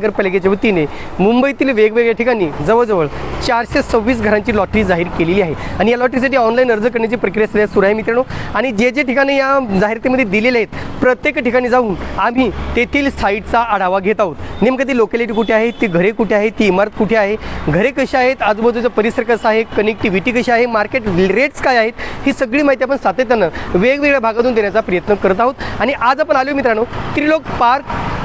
नगरपालिकेच्या वतीने मुंबईतील वेगवेगळ्या ठिकाणी जवळजवळ चारशे सव्वीस घरांची लॉटरी जाहीर केलेली आहे. आणि या लॉटरीसाठी ऑनलाईन अर्ज करण्याची प्रक्रिया सध्या सुरू आहे मित्रांनो. आणि जे जे ठिकाणी या जाहिरातीमध्ये दिलेले आहेत प्रत्येक ठिकाणी जाऊन आम्ही तेथील साईटचा आढावा घेत आहोत. नेमकं ती लोकॅलिटी कुठे आहे ती घरे कुठे आहे ती इमारत कुठे आहे घरे कशी आहेत आजूबाजूचा परिसर कसा आहे कनेक्टिव्हिटी कशी आहे मार्केट रेट्स काय आहेत ही सगळी माहिती आपण सातत्यानं वेगवेगळ्या भागातून देण्याचा प्रयत्न करत आहोत. आणि आज आपण आलो मित्रांनो त्रिलोक पार्क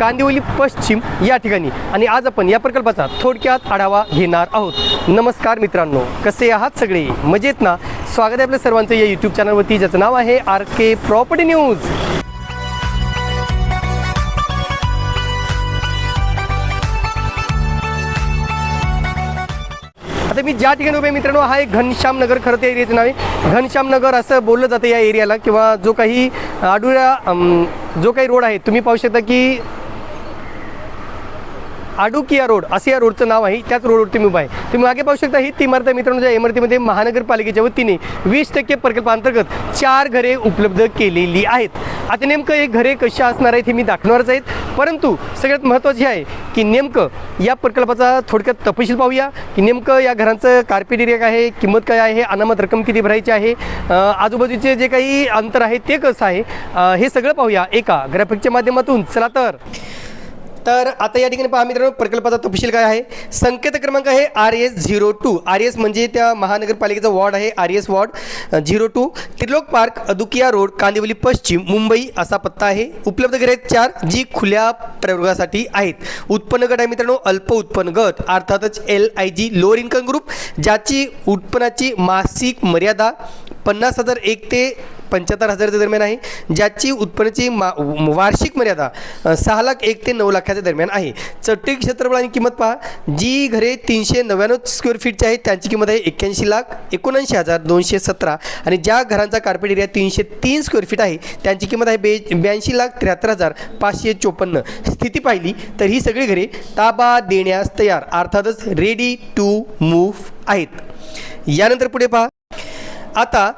कांदिवली पश्चिम या ठिकाणी. आणि आज आपण या प्रकल्पाचा थोडक्यात आढावा घेणार आहोत. नमस्कार मित्रांनो कसे आहात सगळे? मजेत ना? स्वागत आहे आपल्या सर्वांचं या यूट्यूब चॅनलवरती ज्याचं नाव आहे आर के प्रॉपर्टी न्यूज आता मी ज्या ठिकाणी उभे आहे मित्रांनो हा एक घनश्याम नगर खरं त्या एरियाचं नाव आहे. घनश्याम नगर असं बोललं जातं या एरियाला किंवा जो काही आडुळ्या जो काही रोड आहे तुम्ही पाहू शकता की आडुकिया रोड असं या रोडचं नाव आहे. त्याच रोडवरती मी उभा आहे. तुम्ही मागे पाहू शकता ही ती इमारत मित्रांनो ज्या इमारतीमध्ये महानगरपालिकेच्या वतीने वीस टक्के प्रकल्पांतर्गत चार घरे उपलब्ध केलेली आहेत. आता नेमकं हे घरे कशी असणार आहेत हे मी दाखवणारच आहेत परंतु सगळ्यात महत्त्वाचे आहे की नेमकं या प्रकल्पाचा थोडक्यात तपशील पाहूया. की नेमकं या घरांचं कार्पेट एरिया काय आहे किंमत काय आहे अनामत रक्कम किती भरायची आहे आजूबाजूचे जे काही अंतर आहे ते कसं आहे हे सगळं पाहूया एका ग्राफिकच्या माध्यमातून. चला तर. तर आता या ठिकाणी पहा मित्रांनो प्रकल्पाचा तपशील काय आहे? संकेत क्रमांक आहे R S zero two. R S म्हणजे त्या महानगरपालिकेचा वॉर्ड आहे R S ward. Zero two. Trilok Park Adukia Road Kandivali पश्चिम मुंबई असा पत्ता आहे. उपलब्ध घरे चार जी खुल्या प्रयोगासाठी आहेत. उत्पन्न गट आहे मित्रांनो अल्प उत्पन्न गट. अर्थातच L I G lower income group ज्याची उत्पन्नाची मासिक मर्यादा पन्नास हजार एक ते पंच्याहत्तर हजाराच्या दरम्यान आहे ज्याची उत्पन्नाची मा वार्षिक मर्यादा सहा लाख एक ते नऊ लाखाच्या दरम्यान आहे. चट्टी क्षेत्रफळ आणि किंमत पहा. जी घरे तीनशे नव्याण्णव स्क्वेअर फीटची आहेत त्यांची किंमत आहे एक्क्याऐंशी लाख एकोणऐंशी हजार दोनशे सतरा. आणि ज्या घरांचा कार्पेट एरिया तीनशे तीन स्क्वेअर फीट आहे त्यांची किंमत आहे बे ब्याऐंशी लाख त्र्याहत्तर हजार पाचशे चोपन्न. स्थिती पाहिली तर ही सगळी घरे ताबा देण्यास तयार अर्थातच रेडी टू मूव्ह आहेत. यानंतर पुढे पहा. आता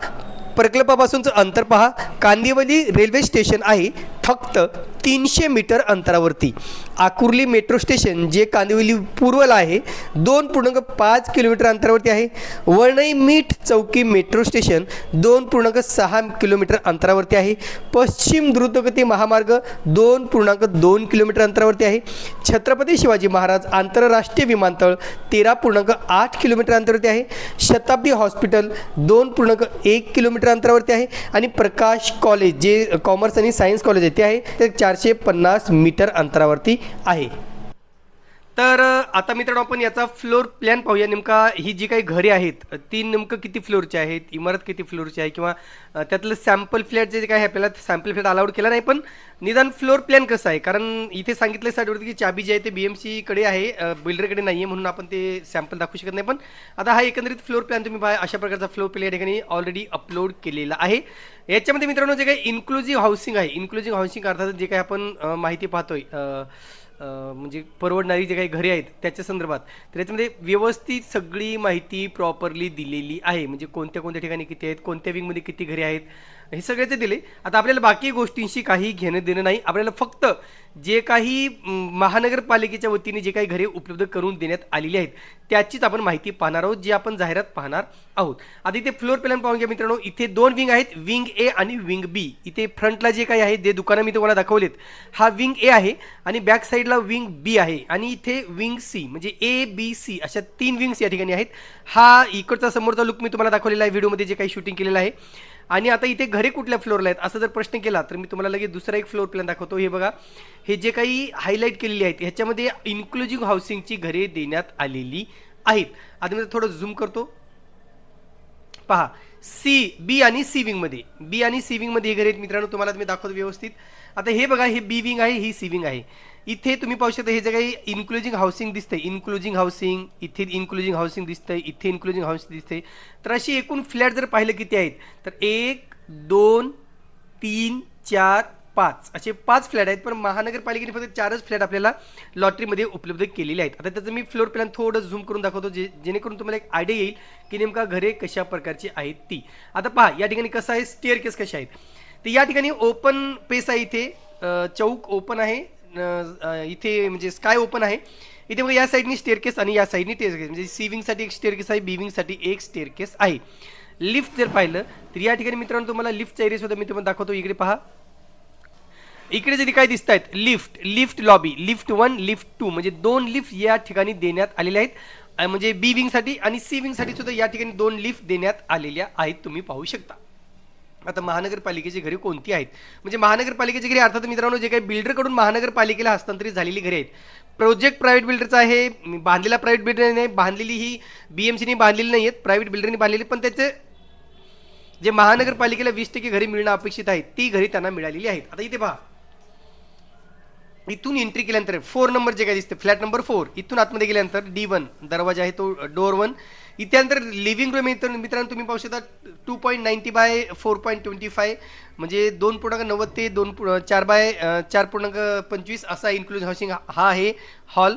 प्रकल्पापासूनचं अंतर पहा. कांदिवली रेल्वे स्टेशन आहे. फक्त तीनशे मीटर अंतरावरती. आकुर्ली मेट्रो स्टेशन जे कांदिवली पूर्वला आहे दोन पूर्णांक पाच किलोमीटर अंतरावरती आहे. वणई मीठ चौकी मेट्रो स्टेशन दोन पूर्णांक सहा किलोमीटर अंतरावरती आहे. पश्चिम द्रुतगती महामार्ग दोन पूर्णांक दोन किलोमीटर अंतरावरती आहे. छत्रपती शिवाजी महाराज आंतरराष्ट्रीय विमानतळ तेरा पूर्णांक आठ किलोमीटर अंतरावरती आहे. शताब्दी हॉस्पिटल दोन पूर्णांक एक किलोमीटर अंतरावरती आहे. आणि प्रकाश कॉलेज जे कॉमर्स आणि सायन्स कॉलेज आहे ते आहे. ते चारशे पन्नास मीटर अंतरावरती आहे. तर आता मित्रांनो आपण याचा फ्लोर प्लॅन पाहूया. नेमका ही जी काही घरे आहेत ती नेमकं किती फ्लोअरची आहेत इमारत किती फ्लोअरची आहे किंवा त्यातलं सॅम्पल फ्लॅट जे काही आहे आपल्याला सॅम्पल फ्लॅट अलाउड केला नाही पण निदान फ्लोर प्लॅन कसं आहे? कारण इथे सांगितलं साईडवरती की चाबी जी आहे ते बी एम सीकडे आहे बिल्डरकडे नाही आहे म्हणून आपण ते सॅम्पल दाखवू शकत नाही पण आता हा एकंदरीत फ्लोअर प्लॅन तुम्ही पहा अशा प्रकारचा फ्लोअर प्लॅन या ठिकाणी ऑलरेडी अपलोड केलेला आहे. याच्यामध्ये मित्रांनो जे काही इन्क्लुझिव्ह हाऊसिंग आहे इन्क्लुझिव्ह हाऊसिंग अर्थात जे काही आपण माहिती पाहतोय म्हणजे परवडणारी जे काही घरे आहेत त्याच्या संदर्भात. तर याच्यामध्ये व्यवस्थित सगळी माहिती प्रॉपरली दिलेली आहे. म्हणजे कोणत्या कोणत्या ठिकाणी किती आहेत कोणत्या विंगमध्ये किती घरे आहेत हे सगळ्याचे दिले. आता आपल्याला बाकी गोष्टींशी काही घेणं देणं नाही. आपल्याला फक्त जे काही महानगरपालिकेच्या वतीने जे काही घरे उपलब्ध करून देण्यात आलेली आहेत त्याचीच आपण माहिती पाहणार आहोत जी आपण जाहिरात पाहणार आहोत. आता इथे फ्लोअर प्लॅन पाहून घ्या मित्रांनो. इथे दोन विंग आहेत विंग ए आणि विंग बी. इथे फ्रंटला जे काही आहे जे दुकानं मी तुम्हाला दाखवलेत हा विंग ए आहे आणि बॅक साईडला विंग बी आहे. आणि इथे विंग सी म्हणजे ए बी सी अशा तीन विंग्स या ठिकाणी आहेत. हा इकडचा समोरचा लुक मी तुम्हाला दाखवलेला आहे. व्हिडिओमध्ये जे काही शूटिंग केलेलं आहे आणि आता इथे घरे कुठल्या फ्लोअरला आहेत? असं जर प्रश्न केला तर मी तुम्हाला लगेच दुसरा एक फ्लोअर प्लॅन दाखवतो. हे बघा हे जे काही हायलाईट केलेली आहेत ह्याच्यामध्ये इन्क्लुझिव्ह हाऊसिंगची घरे देण्यात आलेली आहेत. आता मी थोडं झूम करतो. पहा सी बी आणि सी विंगमध्ये बी आणि सी विंगमध्ये हे घरे आहेत मित्रांनो तुम्हाला मी दाखवतो व्यवस्थित. आता हे बघा हे बी विंग आहे ही सी विंग आहे. इथे तुम्ही पाहू शकता हे जे काही इन्क्लुजिंग हाऊसिंग दिसते इन्क्लुजिंग हाऊसिंग इथे इन्क्लुजिंग हाऊसिंग दिसते इथे इन्क्लुजिंग हाऊसिंग दिसते तर अशी एकूण फ्लॅट जर पाहिलं किती आहेत तर एक दोन तीन चार पाच. असे पाच फ्लॅट आहेत पण महानगरपालिकेने फक्त चारच फ्लॅट आपल्याला लॉटरीमध्ये उपलब्ध केलेले आहेत. आता त्याचं मी फ्लोअर प्लॅन थोडं झूम करून दाखवतो जे जेणेकरून तुम्हाला एक आयडिया येईल की नेमका घरे कशा प्रकारची आहेत ती. आता पहा या ठिकाणी कसं आहे स्टेअर केस कशा आहेत? तर या ठिकाणी ओपन पेस आहे इथे. चौक ओपन आहे. इथे म्हणजे स्काय ओपन आहे. इथे बघा या साईडनी स्टेअरकेस आणि या साईडनी टेअरकेस म्हणजे सिविंगसाठी एक स्टेअरकेस आहे बिविंगसाठी एक स्टेअरकेस आहे. लिफ्ट जर पाहिलं तर या ठिकाणी मित्रांनो तुम्हाला लिफ्टचा एरिया सुद्धा मी तुम्हाला दाखवतो. इकडे पहा. इकडे जरी काय दिसत आहेत lift lift lobby lift one lift two म्हणजे दोन लिफ्ट या ठिकाणी देण्यात आलेल्या आहेत. म्हणजे बी विंगसाठी आणि सी विंगसाठी सुद्धा या ठिकाणी दोन लिफ्ट देण्यात आलेल्या आहेत. तुम्ही पाहू शकता. आता महानगरपालिकेची घरे कोणती आहेत? म्हणजे महानगरपालिकेची घरे अर्थात मित्रांनो जे काही बिल्डरकडून महानगरपालिकेला हस्तांतरित झालेली घरे आहेत. प्रोजेक्ट प्रायव्हेट बिल्डरचा आहे बांधलेला प्रायव्हेट बिल्डर नाही बांधलेली ही बीएमसीने बांधलेली नाही आहेत प्रायव्हेट बिल्डरने बांधलेली पण त्याचे जे महानगरपालिकेला वीस टक्के घरे मिळणं अपेक्षित आहे ती घरी त्यांना मिळालेली आहेत. आता इथे पहा. इथून एंट्री केल्यानंतर फोर नंबर जे काय दिसते फ्लॅट नंबर फोर इथून आतमध्ये गेल्यानंतर डी वन दरवाजा आहे तो डोअर वन इथल्यानंतर लिव्हिंग रूम इथं मित्रांनो तुम्ही पाहू शकता two point ninety by four point twenty five म्हणजे दोन पूर्णांक नव्वद ते दोन चार बाय चार पूर्णांक पंचवीस असा इन्क्लुज हाऊसिंग हा आहे हॉल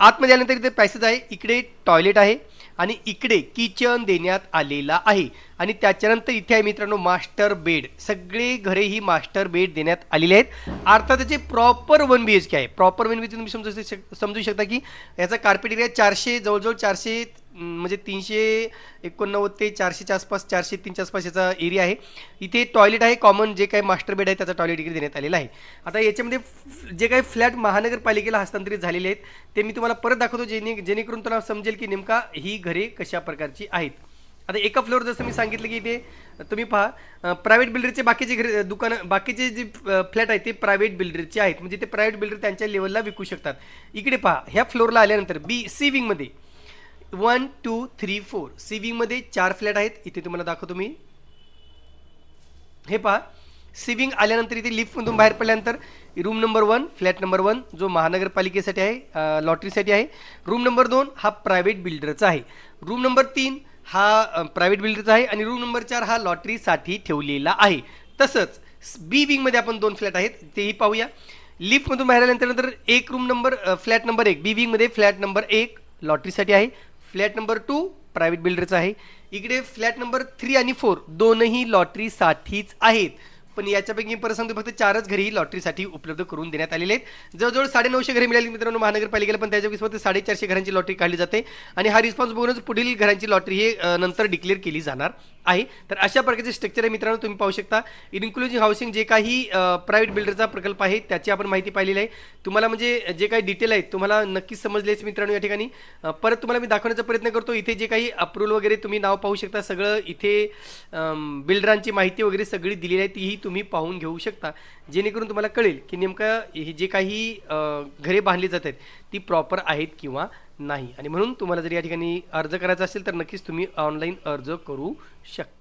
आतमध्ये आल्यानंतर इथे पॅसेज आहे इकडे टॉयलेट आहे आणि इकडे किचन देण्यात आलेला आहे. आणि त्याच्यानंतर इथे आहे मित्रांनो मास्टर बेड सगळे घरे ही मास्टर बेड देण्यात आलेले आहेत. अर्थात त्याचे proper one B H K आहे. प्रॉपर वन बी एच तुम्ही समजू शक समजू शकता की याचा कार्पेट एरिया चारशे जवळजवळ चारशे म्हणजे तीनशे एकोणनव्वद ते चारशेच्या आसपास चारशे तीनच्या आसपास याचा एरिया आहे. इथे टॉयलेट आहे कॉमन जे काही मास्टर बेड आहे त्याचा टॉयलेट इकडे देण्यात आलेला आहे. आता याच्यामध्ये जे काही फ्लॅट महानगरपालिकेला हस्तांतरित झालेले आहेत ते मी तुम्हाला परत दाखवतो जेणे जेणेकरून तुम्हाला समजेल की नेमका ही घरे कशा प्रकारची आहेत. आता एका फ्लोअर जसं मी सांगितलं की इथे तुम्ही पहा प्रायव्हेट बिल्डरचे बाकीचे घर दुकानं बाकीचे जे फ्लॅट आहेत ते प्रायव्हेट बिल्डरचे आहेत. म्हणजे ते प्रायव्हेट बिल्डर त्यांच्या लेवलला विकू शकतात. इकडे पहा ह्या फ्लोअरला आल्यानंतर B C विंगमध्ये one two three four C विंगमध्ये चार फ्लॅट आहेत. इथे तुम्हाला दाखवतो मी. हे पहा. सिविंग आल्यानंतर इथे लिफ्टमधून बाहेर पडल्यानंतर room number one flat number one जो महानगरपालिकेसाठी आहे लॉटरीसाठी आहे. रूम नंबर दोन हा प्रायव्हेट बिल्डरचा आहे. रूम नंबर तीन हा प्रायव्हेट बिल्डरचा आहे आणि रूम नंबर चार हा लॉटरीसाठी ठेवलेला आहे. तसंच बी विंगमध्ये आपण दोन फ्लॅट आहेत. तेही पाहूया. लिफ्टमधून बाहेर आल्यानंतर एक रूम नंबर फ्लॅट नंबर एक. बी विंगमध्ये फ्लॅट नंबर एक लॉटरीसाठी आहे. फ्लॅट नंबर टू प्रायव्हेट बिल्डरचा आहे. इकडे फ्लॅट नंबर थ्री आणि फोर दोनही लॉटरीसाठीच आहेत. पण याच्यापैकी मी परत सांगतो फक्त चारच घरी लॉटरीसाठी उपलब्ध करून देण्यात आलेले आहेत. जवळजवळ साडेनऊशे घरे मिळाली मित्रांनो महानगरपालिकेला पण त्याच्यापैकी फक्त साडेचारशे घरांची लॉटरी काढली जाते. आणि हा रिस्पॉन्स बघूनच पुढील घरांची लॉटरी हे नंतर डिक्लेअर केली जाणार. आहे. तर अशा प्रकारचे स्ट्रक्चर आहे मित्रांनो तुम्ही पाहू शकता. इन्क्लुझिव्ह हाऊसिंग जे काही प्रायव्हेट बिल्डरचा प्रकल्प आहे त्याची आपण माहिती पाहिलेली आहे. तुम्हाला म्हणजे जे काही डिटेल आहेत तुम्हाला नक्कीच समजलेच मित्रांनो या ठिकाणी. परत तुम्हाला मी दाखवण्याचा प्रयत्न करतो. इथे जे काही अप्रुव्हल वगैरे तुम्ही नाव पाहू शकता सगळं इथे बिल्डरांची माहिती वगैरे सगळी दिलेली आहे तीही तुम्ही पाहून घेऊ शकता. जेणेकरून तुम्हाला कळेल की नेमकं हे जे काही घरे बांधली जात आहेत ती प्रॉपर आहेत किंवा नाही. आणि म्हणून तुम्हाला जर या ठिकाणी अर्ज करायचा असेल तर नक्कीच तुम्ही ऑनलाईन अर्ज करू शकता.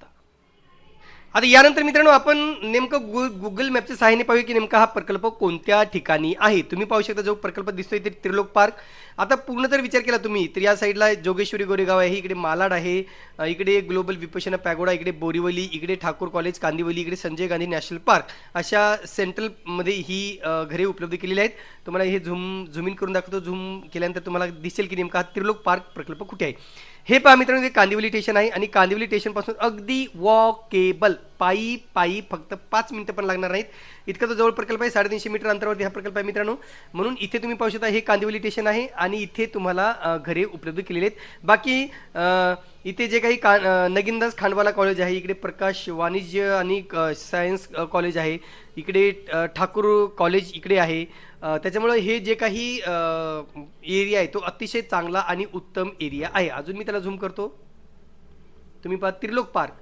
आता यानंतर मित्रांनो आपण नेमकं गु गुगल मॅपच्या सहाय्याने पाहूया की नेमका हा प्रकल्प कोणत्या ठिकाणी आहे. तुम्ही पाहू शकता जो प्रकल्प दिसतोय ते त्रिलोक पार्क. आता पूर्ण जर विचार केला तुम्ही तर या साईडला जोगेश्वरी गोरेगाव आहे इकडे मालाड आहे इकडे ग्लोबल विपशना पॅगोडा इकडे बोरीवली इकडे ठाकूर कॉलेज कांदिवली इकडे संजय गांधी नॅशनल पार्क अशा सेंट्रलमध्ये ही घरे उपलब्ध केलेली आहेत. तुम्हाला हे झूम झूम इन करून दाखवतो. झूम केल्यानंतर तुम्हाला दिसेल की नेमका हा त्रिलोक पार्क प्रकल्प कुठे आहे. हे पहा मित्रांनो हे कांदिवली स्टेशन आहे आणि कांदिवली स्टेशनपासून अगदी वॉकेबल पायी पायी फक्त पाच मिनिटं पण लागणार नाहीत. इतका तो जवळ प्रकल्प आहे साडेतीनशे मीटर अंतरावरती हा प्रकल्प आहे मित्रांनो. म्हणून इथे तुम्ही पाहू शकता हे कांदिवली स्टेशन आहे आणि इथे तुम्हाला घरे उपलब्ध केलेले आहेत. बाकी इथे जे काही का नगीनदास नगिनदास खांडवाला कॉलेज आहे इकडे प्रकाश वाणिज्य आणि सायन्स कॉलेज आहे. इकडे ठाकूर कॉलेज इकडे आहे. त्याच्यामुळं हे जे काही एरिया आहे तो अतिशय चांगला आणि उत्तम एरिया आहे. अजून मी त्याला झूम करतो. तुम्ही पहा त्रिलोक पार्क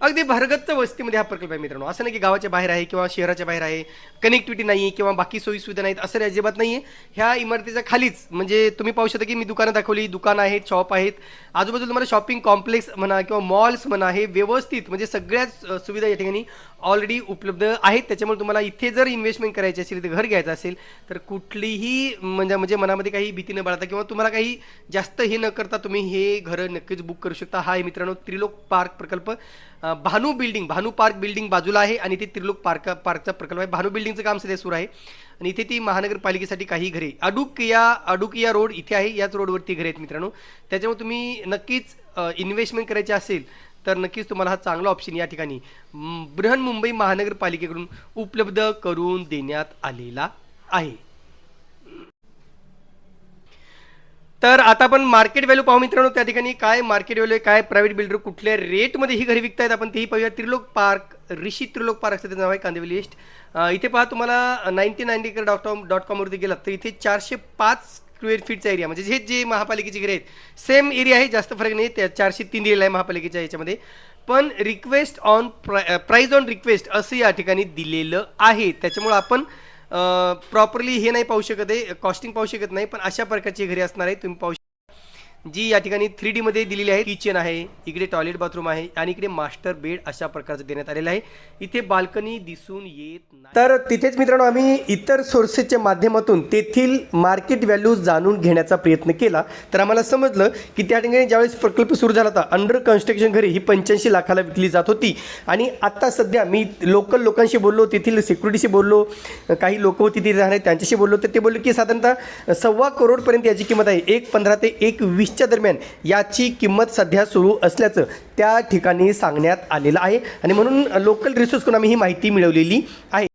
अगदी भरगच्च वस्तीमध्ये हा प्रकल्प आहे मित्रांनो. असं नाही की गावाच्या बाहेर आहे किंवा शहराच्या बाहेर आहे कनेक्टिव्हिटी नाही किंवा बाकी सोयीसुविधा नाहीत असं अजिबात नाही आहे ह्या इमारतीच्या खालीच म्हणजे तुम्ही पाहू शकता की मी दुकानं दाखवली दुकानं आहेत शॉप आहेत. आजूबाजूला तुम्हाला शॉपिंग कॉम्प्लेक्स म्हणा किंवा मॉल्स म्हणा हे व्यवस्थित म्हणजे सगळ्याच सुविधा या ठिकाणी ऑलरेडी उपलब्ध आहेत. त्याच्यामुळे तुम्हाला इथे जर इन्व्हेस्टमेंट करायची असेल इथे घर घ्यायचं असेल तर कुठलीही म्हणजे म्हणजे मनामध्ये काही भीती न बाळगता किंवा तुम्हाला काही जास्त हे न करता तुम्ही हे घरं नक्कीच बुक करू शकता. हा आहे मित्रांनो त्रिलोक पार्क प्रकल्प. Bhanu building Bhanu Park building बाजूला आहे आणि ते त्रिलोक पार्क पार्कचा प्रकल्प आहे. भानू बिल्डिंगचं काम सध्या सुरू आहे. आणि इथे ती महानगरपालिकेसाठी काही घरे अडुकिया अडुकिया रोड इथे आहे. याच रोडवरती घरे आहेत मित्रांनो. त्याच्यामुळे तुम्ही नक्कीच इन्व्हेस्टमेंट करायची असेल तर नक्कीच तुम्हाला हा चांगला ऑप्शन या ठिकाणी बृहन्मुंबई महानगरपालिकेकडून उपलब्ध करून देण्यात आलेला आहे. तर आता आपण मार्केट व्हॅल्यू पाहू मित्रांनो त्या ठिकाणी काय मार्केट व्हॅल्यू काय प्रायव्हेट बिल्डर कुठल्या रेटमध्ये ही घरी विकतायत आपण तेही पाहूया. त्रिलोक पार्क ऋषी त्रिलोक पार्क असं त्याचं नाव आहे कांदिवली ईस्ट इथे पहा तुम्हाला ninety ninety dot com dot कॉमवरती गेलात तर इथे चारशे पाच स्क्वेअर फीटचा एरिया म्हणजे हे जे महापालिकेचे घरे आहेत सेम एरिया आहे जास्त फरक नाही त्या चारशे तीन दिलेला आहे महापालिकेच्या याच्यामध्ये. पण request on price on request असं या ठिकाणी दिलेलं आहे. त्याच्यामुळं आपण प्रॉपरली हे नाही पाहू शकत आहे कॉस्टिंग पाहू शकत नाही पण अशा प्रकारची घरी असणार आहे तुम्ही पाहू जी या ठिकाणी थ्री डी मध्ये दिलेली आहे. किचन आहे इकडे टॉयलेट बाथरूम आहे आणि इकडे मास्टर बेड अशा प्रकारचं देण्यात आलेलं आहे. इथे बाल्कनी दिसून येत नाही. तर तिथेच मित्रांनो आम्ही इतर सोर्सेसच्या माध्यमातून तेथील मार्केट व्हॅल्यू जाणून घेण्याचा प्रयत्न केला. तर आम्हाला समजलं की त्या ठिकाणी ज्यावेळेस प्रकल्प सुरू झाला होता अंडर कन्स्ट्रक्शन घरी ही पंच्याऐंशी लाखाला विकली जात होती. आणि आत्ता सध्या मी लोकल लोकांशी बोललो तेथील सिक्युरिटीशी बोललो काही लोक होती तिथे राहणारे त्यांच्याशी बोललो तर ते बोललो की साधारणतः सव्वा करोडपर्यंत याची किंमत आहे. एक पंधरा ते एक वीस वीसच्या दरम्यान याची किंमत सध्या सुरू असल्याचं त्या ठिकाणी सांगण्यात आलेलं आहे. आणि म्हणून लोकल रिसोर्सकडून आम्ही ही माहिती मिळवलेली आहे.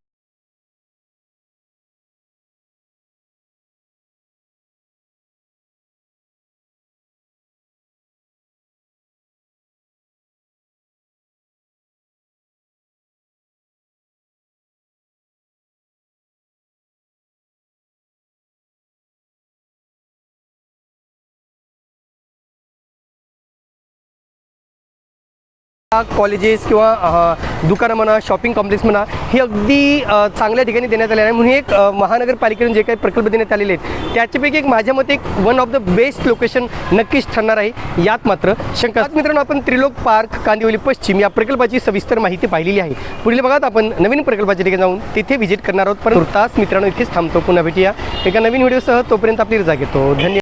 कॉलेजेस किंवा दुकानं म्हणा शॉपिंग कॉम्प्लेक्स म्हणा हे अगदी चांगल्या ठिकाणी देण्यात आले आहे. म्हणून एक महानगरपालिकेने जे काही प्रकल्प देण्यात आलेले आहेत त्याच्यापैकी एक माझ्या मते एक one of the best location नक्कीच ठरणार आहे. यात मात्र शंका मित्रांनो आपण त्रिलोक पार्क कांदिवली पश्चिम या प्रकल्पाची सविस्तर माहिती पाहिलेली आहे. पुढील भागात आपण नवीन प्रकल्पाच्या ठिकाणी जाऊन तिथे व्हिजिट करणार आहोत. पण तास मित्रांनो इथेच थांबतो. पुन्हा भेटूया. एका नवीन व्हिडिओसह तोपर्यंत आपली रजा घेतो. धन्यवाद.